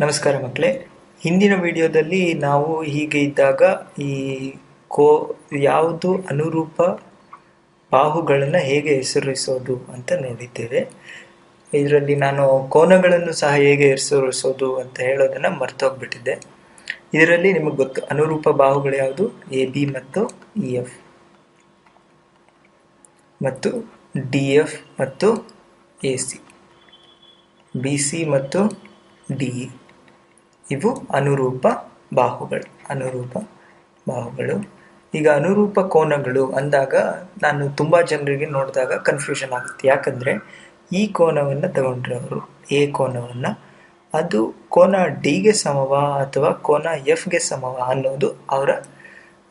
ನಮಸ್ಕಾರ ಮಕ್ಕಳೇ. ಹಿಂದಿನ ವಿಡಿಯೋದಲ್ಲಿ ನಾವು ಹೀಗೆ ಇದ್ದಾಗ ಈ ಕೋ ಯಾವುದು ಅನುರೂಪ ಬಾಹುಗಳನ್ನು ಹೇಗೆ ಹೆಸರಿಸೋದು ಅಂತ ನೋಡಿದ್ದೇವೆ. ಇದರಲ್ಲಿ ನಾನು ಕೋನಗಳನ್ನು ಸಹ ಹೇಗೆ ಹೆಸರಿಸೋದು ಅಂತ ಹೇಳೋದನ್ನು ಮರ್ತೋಗ್ಬಿಟ್ಟಿದ್ದೆ. ಇದರಲ್ಲಿ ನಿಮಗೆ ಗೊತ್ತು, ಅನುರೂಪ ಬಾಹುಗಳು ಯಾವುದು? ಎ, ಬಿ ಮತ್ತು ಇ, ಎಫ್. ಮತ್ತು ಡಿ, ಎಫ್ ಮತ್ತು ಎ, ಸಿ. ಬಿ, ಸಿ ಮತ್ತು ಡಿ, ಇ. ಇವು ಅನುರೂಪ ಬಾಹುಗಳು. ಅನುರೂಪ ಬಾಹುಗಳು. ಈಗ ಅನುರೂಪ ಕೋನಗಳು ಅಂದಾಗ ನಾನು ತುಂಬ ಜನರಿಗೆ ನೋಡಿದಾಗ ಕನ್ಫ್ಯೂಷನ್ ಆಗುತ್ತೆ. ಯಾಕಂದರೆ ಈ ಕೋನವನ್ನು ತಗೊಂಡ್ರೆ ಅವರು ಎ ಕೋನವನ್ನು. ಅದು ಕೋನ ಡಿಗೆ ಸಮವ ಅಥವಾ ಕೋನ ಎಫ್ಗೆ ಸಮವ ಅನ್ನೋದು ಅವರ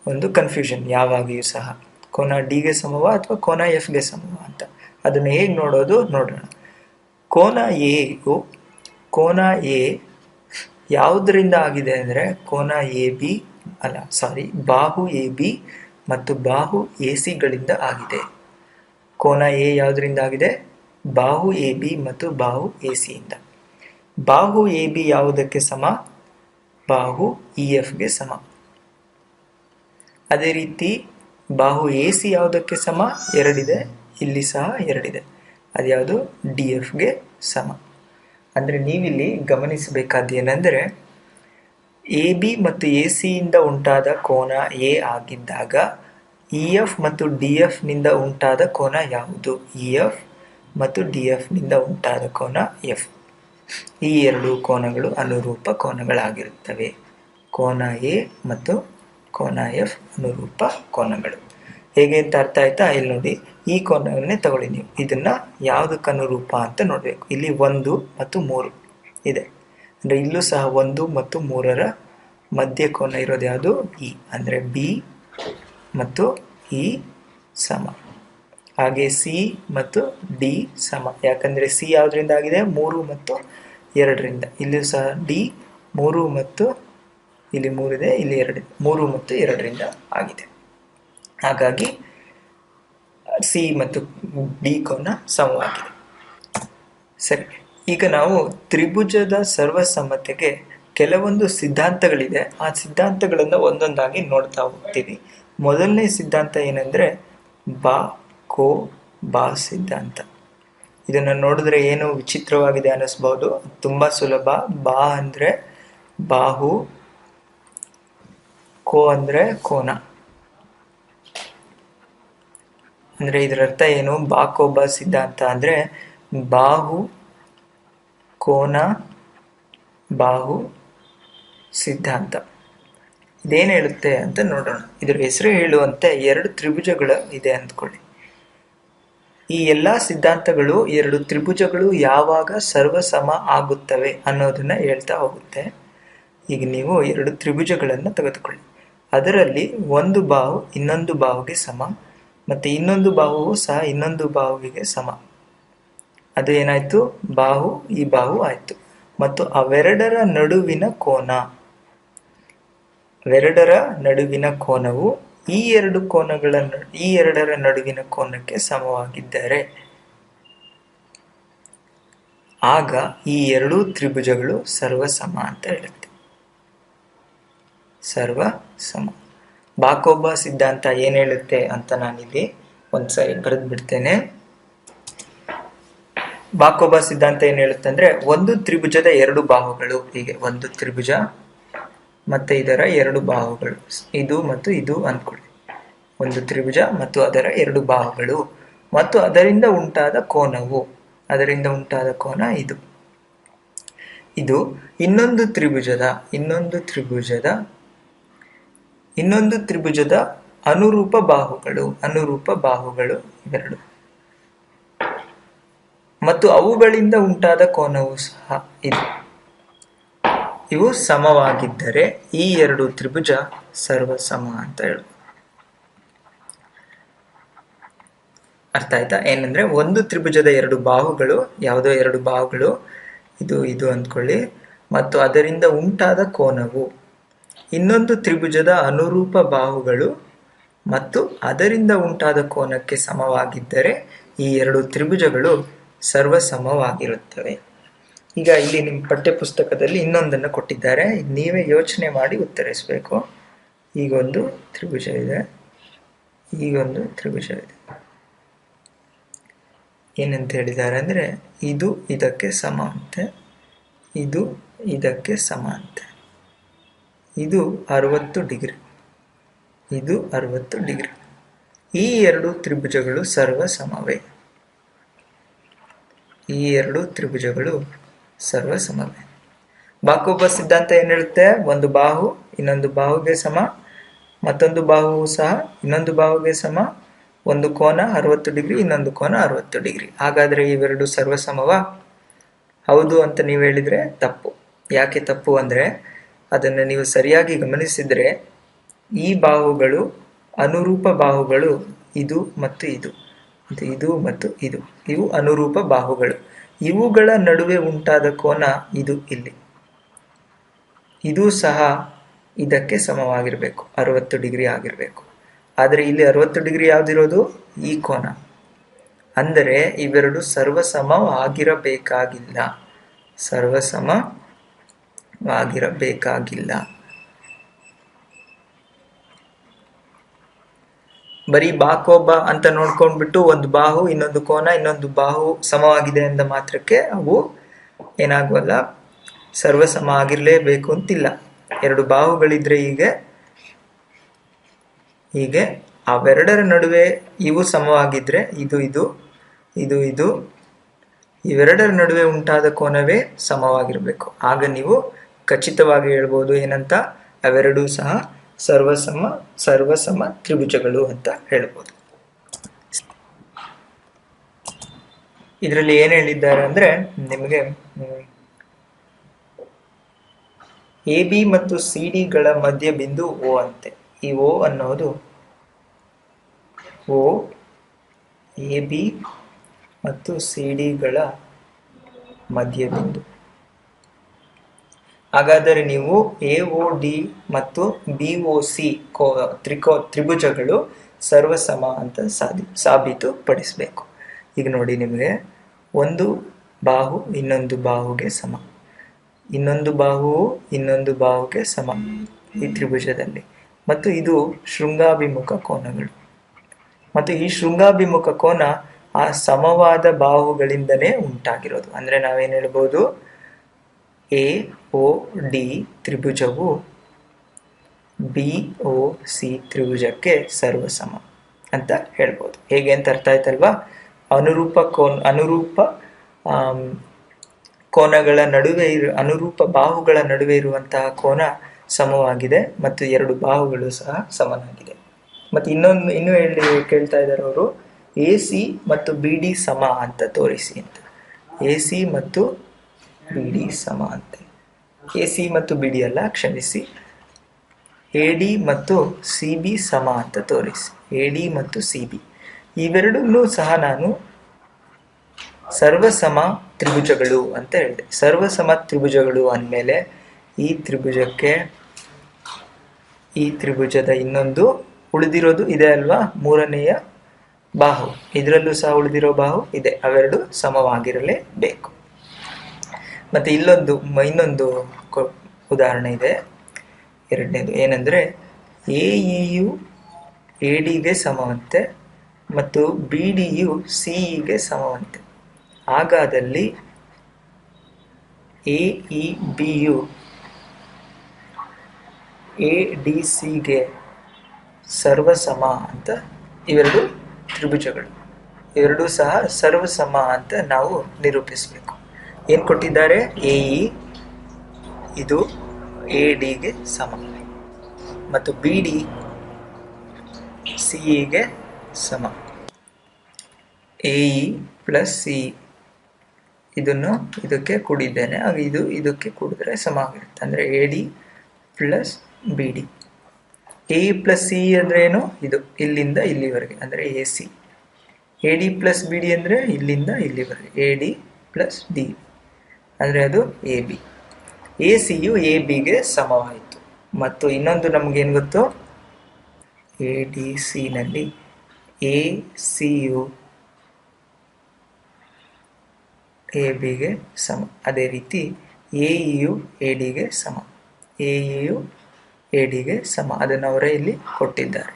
ಒಂದು ಕನ್ಫ್ಯೂಷನ್ ಯಾವಾಗಿಯೂ ಸಹ. ಕೋನ ಡಿಗೆ ಸಮವ ಅಥವಾ ಕೋನ ಎಫ್ಗೆ ಸಮವ ಅಂತ. ಅದನ್ನು ಹೇಗೆ ನೋಡೋದು ನೋಡೋಣ. ಕೋನ ಎ ಕೋನ ಎ ಯಾವುದರಿಂದ ಆಗಿದೆ ಅಂದರೆ ಕೋನ ಎ ಬಿ ಅಲ್ಲ ಸಾರಿ ಬಾಹು ಎ ಬಿ ಮತ್ತು ಬಾಹು ಎ ಸಿಗಳಿಂದ ಆಗಿದೆ. ಕೋನ ಎ ಯಾವುದರಿಂದ ಆಗಿದೆ? ಬಾಹು ಎ ಬಿ ಮತ್ತು ಬಾಹು ಎ ಸಿಯಿಂದ ಬಾಹು ಎ ಬಿ ಯಾವುದಕ್ಕೆ ಸಮ? ಬಾಹು ಇ ಎಫ್ಗೆ ಸಮ. ಅದೇ ರೀತಿ ಬಾಹು ಎ ಸಿ ಯಾವುದಕ್ಕೆ ಸಮ? ಎರಡಿದೆ. ಇಲ್ಲಿ ಸಹ ಎರಡಿದೆ. ಅದ್ಯಾವುದು? ಡಿ ಎಫ್ಗೆ ಸಮ. ಅಂದರೆ ನೀವಿಲ್ಲಿ ಗಮನಿಸಬೇಕಾದ ಏನೆಂದರೆ ಎ ಬಿ ಮತ್ತು ಎ ಸಿಯಿಂದ ಉಂಟಾದ ಕೋನ ಎ ಆಗಿದ್ದಾಗ, ಇ ಎಫ್ ಮತ್ತು ಡಿ ಎಫ್ನಿಂದ ಉಂಟಾದ ಕೋನ ಯಾವುದು? ಇ ಎಫ್ ಮತ್ತು ಡಿ ಎಫ್ನಿಂದ ಉಂಟಾದ ಕೋನ ಎಫ್. ಈ ಎರಡು ಕೋನಗಳು ಅನುರೂಪ ಕೋನಗಳಾಗಿರುತ್ತವೆ. ಕೋನ ಎ ಮತ್ತು ಕೋನ ಎಫ್ ಅನುರೂಪ ಕೋನಗಳು. ಹೇಗೆ ಅಂತ ಅರ್ಥ ಆಯ್ತಾ? ಇಲ್ಲಿ ನೋಡಿ. ಈ ಕೋನವನ್ನೇ ತಗೊಳ್ಳಿ ನೀವು. ಇದನ್ನ ಯಾವುದಕ್ಕೆ ರೂಪ ಅಂತ ನೋಡಬೇಕು. ಇಲ್ಲಿ ಒಂದು ಮತ್ತು ಮೂರು ಇದೆ. ಅಂದರೆ ಇಲ್ಲೂ ಸಹ ಒಂದು ಮತ್ತು ಮೂರರ ಮಧ್ಯ ಕೋನ ಇರೋದು ಯಾವುದು? ಇ ಅಂದರೆ ಬಿ ಮತ್ತು ಇ ಸಮ. ಹಾಗೆ ಸಿ ಮತ್ತು ಡಿ ಸಮ. ಯಾಕಂದರೆ ಸಿ ಯಾವುದರಿಂದ ಆಗಿದೆ? ಮೂರು ಮತ್ತು ಎರಡರಿಂದ. ಇಲ್ಲೂ ಸಹ ಡಿ ಮೂರು ಮತ್ತು ಇಲ್ಲಿ ಮೂರಿದೆ ಇಲ್ಲಿ ಎರಡಿದೆ ಮೂರು ಮತ್ತು ಎರಡರಿಂದ ಆಗಿದೆ. ಹಾಗಾಗಿ ಸಿ ಮತ್ತು ಡಿ ಕೋನ ಸಮವಾಗಿದೆ. ಸರಿ, ಈಗ ನಾವು ತ್ರಿಭುಜದ ಸರ್ವಸಮ್ಮತೆಗೆ ಕೆಲವೊಂದು ಸಿದ್ಧಾಂತಗಳಿದೆ. ಆ ಸಿದ್ಧಾಂತಗಳನ್ನು ಒಂದೊಂದಾಗಿ ನೋಡ್ತಾ ಹೋಗ್ತೀವಿ. ಮೊದಲನೇ ಸಿದ್ಧಾಂತ ಏನಂದರೆ ಬಾ, ಕೋ, ಬಾ ಸಿದ್ಧಾಂತ. ಇದನ್ನು ನೋಡಿದ್ರೆ ಏನು ವಿಚಿತ್ರವಾಗಿದೆ ಅನ್ನಿಸ್ಬೋದು. ತುಂಬ ಸುಲಭ. ಬಾ ಅಂದರೆ ಬಾಹು, ಕೋ ಅಂದರೆ ಕೋನ. ಅಂದರೆ ಇದರ ಅರ್ಥ ಏನು? ಬಾಕೋಬ ಸಿದ್ಧಾಂತ ಅಂದರೆ ಬಾಹು, ಕೋನ, ಬಾಹು ಸಿದ್ಧಾಂತ. ಇದೇನು ಹೇಳುತ್ತೆ ಅಂತ ನೋಡೋಣ. ಇದರ ಹೆಸರು ಹೇಳುವಂತೆ ಎರಡು ತ್ರಿಭುಜಗಳು ಇದೆ ಅಂದ್ಕೊಳ್ಳಿ. ಈ ಎಲ್ಲ ಸಿದ್ಧಾಂತಗಳು ಎರಡು ತ್ರಿಭುಜಗಳು ಯಾವಾಗ ಸರ್ವಸಮ ಆಗುತ್ತವೆ ಅನ್ನೋದನ್ನ ಹೇಳ್ತಾ ಹೋಗುತ್ತೆ. ಈಗ ನೀವು ಎರಡು ತ್ರಿಭುಜಗಳನ್ನು ತೆಗೆದುಕೊಳ್ಳಿ. ಅದರಲ್ಲಿ ಒಂದು ಬಾಹು, ಇನ್ನೊಂದು ಬಾಹುಗೆ ಸಮ. ಮತ್ತು ಇನ್ನೊಂದು ಬಾಹುವು ಸಹ ಇನ್ನೊಂದು ಬಾಹುವಿಗೆ ಸಮ. ಅದು ಏನಾಯ್ತು? ಬಾಹು, ಈ ಬಾಹು ಆಯ್ತು. ಮತ್ತು ಅವೆರಡರ ನಡುವಿನ ಕೋನ. ಅವೆರಡರ ನಡುವಿನ ಕೋನವು ಈ ಎರಡು ಕೋನಗಳ ಈ ಎರಡರ ನಡುವಿನ ಕೋನಕ್ಕೆ ಸಮವಾಗಿದ್ದರೆ, ಆಗ ಈ ಎರಡೂ ತ್ರಿಭುಜಗಳು ಸರ್ವಸಮ ಅಂತ ಹೇಳುತ್ತೆ. ಸರ್ವ ಸಮ ಬಾಕೋಬ ಸಿದ್ಧಾಂತ ಏನು ಹೇಳುತ್ತೆ ಅಂತ ನಾನಿಲ್ಲಿ ಒಂದ್ಸರಿ ಬರೆದು ಬಿಡ್ತೇನೆ ಬಾಕೋಬ ಸಿದ್ಧಾಂತ ಏನು ಹೇಳುತ್ತೆ ಅಂದ್ರೆ ಒಂದು ತ್ರಿಭುಜದ ಎರಡು ಬಾಹುಗಳು, ಹೀಗೆ ಒಂದು ತ್ರಿಭುಜ ಮತ್ತೆ ಇದರ ಎರಡು ಬಾಹುಗಳು, ಇದು ಮತ್ತು ಇದು ಅಂದ್ಕೊಳ್ಳಿ ಒಂದು ತ್ರಿಭುಜ ಮತ್ತು ಅದರ ಎರಡು ಬಾಹುಗಳು ಮತ್ತು ಅದರಿಂದ ಉಂಟಾದ ಕೋನವು, ಅದರಿಂದ ಉಂಟಾದ ಕೋನ ಇದು. ಇದು ಇನ್ನೊಂದು ತ್ರಿಭುಜದ ಇನ್ನೊಂದು ತ್ರಿಭುಜದ ಇನ್ನೊಂದು ತ್ರಿಭುಜದ ಅನುರೂಪ ಬಾಹುಗಳು ಅನುರೂಪ ಬಾಹುಗಳು ಇವೆರಡು. ಮತ್ತು ಅವುಗಳಿಂದ ಉಂಟಾದ ಕೋನವು ಸಹ ಇದೆ. ಇವು ಸಮವಾಗಿದ್ದರೆ ಈ ಎರಡು ತ್ರಿಭುಜ ಸರ್ವಸಮ ಅಂತ ಹೇಳ್ಬೋದು. ಅರ್ಥ ಆಯ್ತಾ? ಏನಂದ್ರೆ ಒಂದು ತ್ರಿಭುಜದ ಎರಡು ಬಾಹುಗಳು, ಯಾವುದೋ ಎರಡು ಬಾಹುಗಳು, ಇದು ಇದು ಅಂದ್ಕೊಳ್ಳಿ, ಮತ್ತು ಅದರಿಂದ ಉಂಟಾದ ಕೋನವು ಇನ್ನೊಂದು ತ್ರಿಭುಜದ ಅನುರೂಪ ಬಾಹುಗಳು ಮತ್ತು ಅದರಿಂದ ಉಂಟಾದ ಕೋನಕ್ಕೆ ಸಮವಾಗಿದ್ದರೆ ಈ ಎರಡು ತ್ರಿಭುಜಗಳು ಸರ್ವಸಮವಾಗಿರುತ್ತವೆ. ಈಗ ಇಲ್ಲಿ ನಿಮ್ಮ ಪಠ್ಯಪುಸ್ತಕದಲ್ಲಿ ಇನ್ನೊಂದನ್ನು ಕೊಟ್ಟಿದ್ದಾರೆ. ನೀವೇ ಯೋಚನೆ ಮಾಡಿ ಉತ್ತರಿಸಬೇಕು. ಈಗೊಂದು ತ್ರಿಭುಜ ಇದೆ. ಈಗೊಂದು ತ್ರಿಭುಜ ಇದೆ. ಏನಂತ ಹೇಳಿದ್ದಾರೆ ಅಂದರೆ ಇದು ಇದಕ್ಕೆ ಸಮ ಅಂತೆ. ಇದು ಇದಕ್ಕೆ ಸಮ ಅಂತೆ. ಇದು ಅರವತ್ತು ಡಿಗ್ರಿ. ಇದು ಅರವತ್ತು ಡಿಗ್ರಿ. ಈ ಎರಡು ತ್ರಿಭುಜಗಳು ಸರ್ವ ಸಮವೇ. ಈ ಎರಡು ತ್ರಿಭುಜಗಳು ಸರ್ವ ಸಮವೇ. ಬಾಕೋಬ ಸಿದ್ಧಾಂತ ಏನು ಹೇಳುತ್ತೆ ಒಂದು ಬಾಹು, ಇನ್ನೊಂದು ಬಾಹುಗೆ ಸಮ, ಮತ್ತೊಂದು ಬಾಹು ಸಹ, ಇನ್ನೊಂದು ಬಾಹುಗೆ ಸಮ, ಒಂದು ಕೋನ ಅರವತ್ತು ಡಿಗ್ರಿ, ಇನ್ನೊಂದು ಕೋನ ಅರವತ್ತು ಡಿಗ್ರಿ. ಹಾಗಾದ್ರೆ ಇವೆರಡು ಸರ್ವಸಮವ ಹೌದು ಅಂತ ನೀವು ಹೇಳಿದ್ರೆ ತಪ್ಪು. ಯಾಕೆ ತಪ್ಪು ಅಂದ್ರೆ ಅದನ್ನು ನೀವು ಸರಿಯಾಗಿ ಗಮನಿಸಿದರೆ ಈ ಬಾಹುಗಳು ಅನುರೂಪ ಬಾಹುಗಳು ಇದು ಮತ್ತು ಇದು. ಇದು ಮತ್ತು ಇದು. ಇವು ಅನುರೂಪ ಬಾಹುಗಳು. ಇವುಗಳ ನಡುವೆ ಉಂಟಾದ ಕೋನ ಇದು ಇಲ್ಲಿ. ಇದು ಸಹ ಇದಕ್ಕೆ ಸಮವಾಗಿರಬೇಕು. ಅರವತ್ತು ಡಿಗ್ರಿ ಆಗಿರಬೇಕು. ಆದರೆ ಇಲ್ಲಿ ಅರವತ್ತು ಡಿಗ್ರಿ ಯಾವುದಿರೋದು? ಈ ಕೋನ. ಅಂದರೆ ಇವೆರಡು ಸರ್ವಸಮವಾಗಿರಬೇಕಾಗಿಲ್ಲ. ಸರ್ವಸಮವಾಗಿರಬೇಕಾಗಿಲ್ಲ ಬರೀ ಬಾಕೋಬ ಅಂತ ನೋಡ್ಕೊಂಡ್ಬಿಟ್ಟು ಒಂದು ಬಾಹು, ಇನ್ನೊಂದು ಕೋನ, ಇನ್ನೊಂದು ಬಾಹು ಸಮವಾಗಿದೆ ಅಂದ ಮಾತ್ರಕ್ಕೆ ಅವು ಸರ್ವ ಸಮ ಆಗಿರಲೇಬೇಕು ಅಂತಿಲ್ಲ. ಎರಡು ಬಾಹುಗಳಿದ್ರೆ ಹೀಗೆ ಹೀಗೆ ಅವೆರಡರ ನಡುವೆ ಇವು ಸಮವಾಗಿದ್ರೆ ಇದು ಇದು ಇದು ಇದು, ಇವೆರಡರ ನಡುವೆ ಉಂಟಾದ ಕೋನವೇ ಸಮವಾಗಿರಬೇಕು. ಆಗ ನೀವು ಖಚಿತವಾಗಿ ಹೇಳ್ಬೋದು ಏನಂತ? ಅವೆರಡೂ ಸಹ ಸರ್ವಸಮ ಸರ್ವಸಮ ತ್ರಿಭುಜಗಳು ಅಂತ ಹೇಳ್ಬೋದು. ಇದರಲ್ಲಿ ಏನು ಹೇಳಿದ್ದಾರೆ ಅಂದ್ರೆ, ನಿಮಗೆ ಎ, ಬಿ ಮತ್ತು ಸಿ ಡಿಗಳ ಮಧ್ಯ ಬಿಂದು ಓ ಅಂತೆ. ಈ ಓ ಅನ್ನೋದು ಓ ಎ, ಬಿ ಮತ್ತು ಸಿ ಡಿಗಳ ಮಧ್ಯ ಬಿಂದು. ಹಾಗಾದರೆ ನೀವು ಎ ಒ ಡಿ ಮತ್ತು ಬಿ ಒ ಸಿ ಕೋ, ತ್ರಿಕೋ, ತ್ರಿಭುಜಗಳು ಸರ್ವಸಮ ಅಂತ ಸಾಧಿ, ಸಾಬೀತುಪಡಿಸಬೇಕು. ಈಗ ನೋಡಿ ನಿಮಗೆ, ಒಂದು ಬಾಹು ಇನ್ನೊಂದು ಬಾಹುಗೆ ಸಮ. ಇನ್ನೊಂದು ಬಾಹು ಇನ್ನೊಂದು ಬಾಹುಗೆ ಸಮ ಈ ತ್ರಿಭುಜದಲ್ಲಿ. ಮತ್ತು ಇದು ಶೃಂಗಾಭಿಮುಖ ಕೋನಗಳು. ಮತ್ತು ಈ ಶೃಂಗಾಭಿಮುಖ ಕೋನ ಆ ಸಮವಾದ ಬಾಹುಗಳಿಂದಲೇ ಉಂಟಾಗಿರೋದು. ಅಂದರೆ ನಾವೇನು ಹೇಳ್ಬೋದು? ಎ ಒ ಡಿ ತ್ರಿಭುಜವು ಬಿ ಒ ಸಿ ತ್ರಿಭುಜಕ್ಕೆ ಸರ್ವಸಮ ಅಂತ ಹೇಳ್ಬೋದು. ಹೇಗೆ ಅಂತ ಅರ್ಥ ಆಯ್ತಲ್ವಾ? ಅನುರೂಪ ಕೋನ್, ಅನುರೂಪ ಕೋನಗಳ ನಡುವೆ ಇರು, ಅನುರೂಪ ಬಾಹುಗಳ ನಡುವೆ ಇರುವಂತಹ ಕೋನ ಸಮವಾಗಿದೆ ಮತ್ತು ಎರಡು ಬಾಹುಗಳು ಸಹ ಸಮನಾಗಿದೆ. ಮತ್ತು ಇನ್ನೊಂದು, ಇನ್ನೂ ಹೇಳಿ ಕೇಳ್ತಾ ಇದ್ದಾರೆ ಅವರು ಎ ಸಿ ಮತ್ತು ಬಿ ಡಿ ಸಮ ಅಂತ ತೋರಿಸಿ ಅಂತ. ಎ ಸಿ ಮತ್ತು ಬಿ ಡಿ ಸಮ ಅಂತೆ. ಎ ಸಿ ಮತ್ತು ಬಿಡಿ ಅಲ್ಲ, ಕ್ಷಮಿಸಿ. ಎ ಡಿ ಮತ್ತು ಸಿ ಬಿ ಸಮ ಅಂತ ತೋರಿಸಿ. ಎ ಡಿ ಮತ್ತು ಸಿ ಬಿ ಇವೆರಡನ್ನೂ ಸಹ ನಾನು ಸರ್ವಸಮ ತ್ರಿಭುಜಗಳು ಅಂತ ಹೇಳಿದೆ. ಸರ್ವಸಮ ತ್ರಿಭುಜಗಳು ಅಂದಮೇಲೆ ಈ ತ್ರಿಭುಜಕ್ಕೆ ಈ ತ್ರಿಭುಜದ ಇನ್ನೊಂದು ಉಳಿದಿರೋದು ಇದೆ ಅಲ್ವಾ? ಮೂರನೆಯ ಬಾಹು. ಇದರಲ್ಲೂ ಸಹ ಉಳಿದಿರೋ ಬಾಹು ಇದೆ. ಅವೆರಡು ಸಮವಾಗಿರಲೇಬೇಕು. ಮತ್ತೆ ಇಲ್ಲೊಂದು ಇನ್ನೊಂದು ಉದಾಹರಣೆ ಇದೆ. ಎರಡನೇದು ಏನಂದ್ರೆ ಎ ಇಯು ಎ ಡಿಗೆ ಸಮವಂತೆ ಮತ್ತು ಬಿ ಡಿಯು ಸಿ ಇಗೆ ಸಮವಂತೆ. ಹಾಗಾದಲ್ಲಿ ಎ ಇ ಬಿಯು ಎ ಡಿ ಸಿಗೆ ಸರ್ವಸಮ ಅಂತ ಇವೆರಡು ತ್ರಿಭುಜಗಳು. ಇವೆರಡೂ ಸಹ ಸರ್ವಸಮ ಅಂತ ನಾವು ನಿರೂಪಿಸಬೇಕು. ಏನು ಕೊಟ್ಟಿದ್ದಾರೆ? ಎ ಇದು ಎ ಡಿಗೆ ಸಮ. ಮತ್ತು ಬಿ, ಡಿ ಸಿ ಇಗೆ ಸಮ. A plus C. ಇದನ್ನು ಇದಕ್ಕೆ ಕೂಡಿದ್ದೇನೆ. ಆಗ ಇದು ಇದಕ್ಕೆ ಕೂಡಿದ್ರೆ ಸಮ ಆಗಿರುತ್ತೆ. ಅಂದರೆ A, D plus B, D. A plus C ಅಂದರೆ ಏನು? ಇದು ಇಲ್ಲಿಂದ ಇಲ್ಲಿವರೆಗೆ. ಅಂದರೆ A, C. A, D plus B, D ಅಂದರೆ ಇಲ್ಲಿಂದ ಇಲ್ಲಿವರೆಗೆ. A, D plus D. ಅಂದರೆ ಅದು ಎ ಬಿ ಎ ಸಿಯು ಎ ಬಿಗೆ ಸಮವಾಯಿತು. ಮತ್ತು ಇನ್ನೊಂದು ನಮಗೇನು ಗೊತ್ತು? ಎ ಡಿ ಸಿನಲ್ಲಿ ಎ ಸಿಯು ಎ ಬಿಗೆ ಸಮ, ಅದೇ ರೀತಿ ಎ ಯು ಎ ಡಿಗೆ ಸಮ ಎ ಯು ಎ ಡಿಗೆ ಸಮ. ಅದನ್ನು ಅವರೇ ಇಲ್ಲಿ ಕೊಟ್ಟಿದ್ದಾರೆ.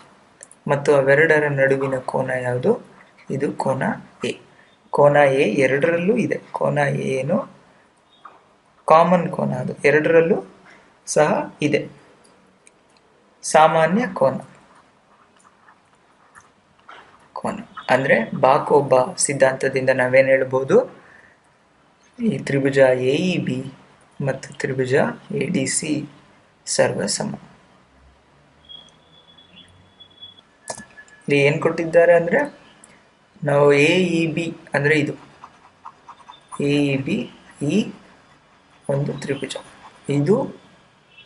ಮತ್ತು ಅವೆರಡರ ನಡುವಿನ ಕೋನ ಯಾವುದು? ಇದು ಕೋನ ಎ ಕೋನ ಎ ಎರಡರಲ್ಲೂ ಇದೆ. ಕೋನ ಏನು? ಕಾಮನ್ ಕೋನ ಅದು. ಎರಡರಲ್ಲೂ ಸಹ ಇದೆ. ಸಾಮಾನ್ಯ ಕೋನ. ಕೋನ. ಅಂದರೆ ಬಾಕೋಬ ಸಿದ್ಧಾಂತದಿಂದ ನಾವೇನು ಹೇಳ್ಬೋದು? ಈ ತ್ರಿಭುಜ ಎ ಇ ಬಿ ಮತ್ತು ತ್ರಿಭುಜ ಎ ಡಿ ಸಿ ಸರ್ವಸಮ. ಇಲ್ಲಿ ಏನು ಕೊಟ್ಟಿದ್ದಾರೆ ಅಂದರೆ ನಾವು ಎ ಇ ಬಿ ಅಂದರೆ ಇದು. ಎ ಇ ಬಿ ಈ ಒಂದು ತ್ರಿಭುಜ. ಇದು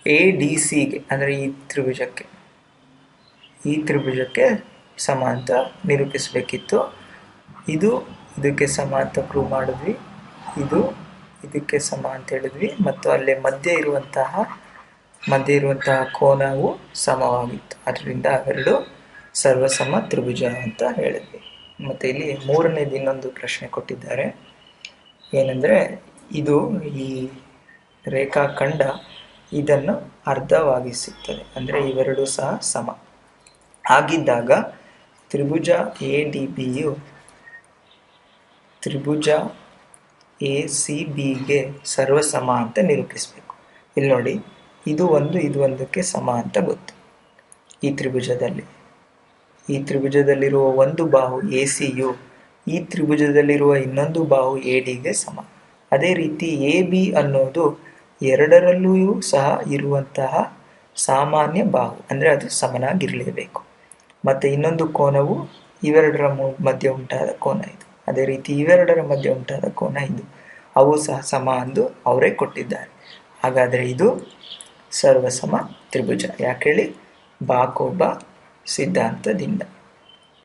ಎ ಡಿ ಸಿಗೆ ಅಂದರೆ ಈ ತ್ರಿಭುಜಕ್ಕೆ ಈ ತ್ರಿಭುಜಕ್ಕೆ ಸಮ ಅಂತ ನಿರೂಪಿಸಬೇಕಿತ್ತು. ಇದು ಇದಕ್ಕೆ ಸಮ ಅಂತ ಪ್ರೂವ್ ಮಾಡಿದ್ವಿ. ಇದು ಇದಕ್ಕೆ ಸಮ ಅಂತ ಹೇಳಿದ್ವಿ. ಮತ್ತು ಅಲ್ಲಿ ಮಧ್ಯೆ ಇರುವಂತಹ ಮಧ್ಯೆ ಇರುವಂತಹ ಕೋನವು ಸಮವಾಗಿತ್ತು. ಅದರಿಂದ ಅವೆರಡು ಸರ್ವಸಮ ತ್ರಿಭುಜ ಅಂತ ಹೇಳಿದ್ವಿ. ಮತ್ತು ಇಲ್ಲಿ ಮೂರನೇದು ಇನ್ನೊಂದು ಪ್ರಶ್ನೆ ಕೊಟ್ಟಿದ್ದಾರೆ. ಏನಂದರೆ ಇದು ಈ ರೇಖಾಖಂಡ ಇದನ್ನು ಅರ್ಧವಾಗಿಸುತ್ತದೆ. ಅಂದರೆ ಇವೆರಡೂ ಸಹ ಸಮ. ಹಾಗಿದ್ದಾಗ ತ್ರಿಭುಜ ಎ ಡಿ ಬಿಯು ತ್ರಿಭುಜ ಎ ಸಿ ಬಿಗೆ ಸರ್ವಸಮ ಅಂತ ನಿರೂಪಿಸಬೇಕು. ಇಲ್ಲಿ ನೋಡಿ, ಇದು ಒಂದು, ಇದು ಒಂದಕ್ಕೆ ಸಮ ಅಂತ ಗೊತ್ತು. ಈ ತ್ರಿಭುಜದಲ್ಲಿ, ಈ ತ್ರಿಭುಜದಲ್ಲಿರುವ ಒಂದು ಬಾಹು ಎ ಸಿಯು ಈ ತ್ರಿಭುಜದಲ್ಲಿರುವ ಇನ್ನೊಂದು ಬಾಹು ಎ ಡಿಗೆ ಸಮ. ಅದೇ ರೀತಿ ಎ ಬಿ ಅನ್ನೋದು ಎರಡರಲ್ಲೂ ಸಹ ಇರುವಂತಹ ಸಾಮಾನ್ಯ ಬಾಹು, ಅಂದರೆ ಅದು ಸಮನಾಗಿರಲೇಬೇಕು. ಮತ್ತು ಇನ್ನೊಂದು ಕೋನವು ಇವೆರಡರ ಮಧ್ಯೆ ಉಂಟಾದ ಕೋನ ಇದು. ಅದೇ ರೀತಿ ಇವೆರಡರ ಮಧ್ಯೆ ಉಂಟಾದ ಕೋನ ಇದು. ಅವು ಸಹ ಸಮ ಎಂದು ಅವರೇ ಕೊಟ್ಟಿದ್ದಾರೆ. ಹಾಗಾದರೆ ಇದು ಸರ್ವಸಮ ತ್ರಿಭುಜ. ಯಾಕೆ ಹೇಳಿ? ಬಾಕೋಬ ಸಿದ್ಧಾಂತದಿಂದ.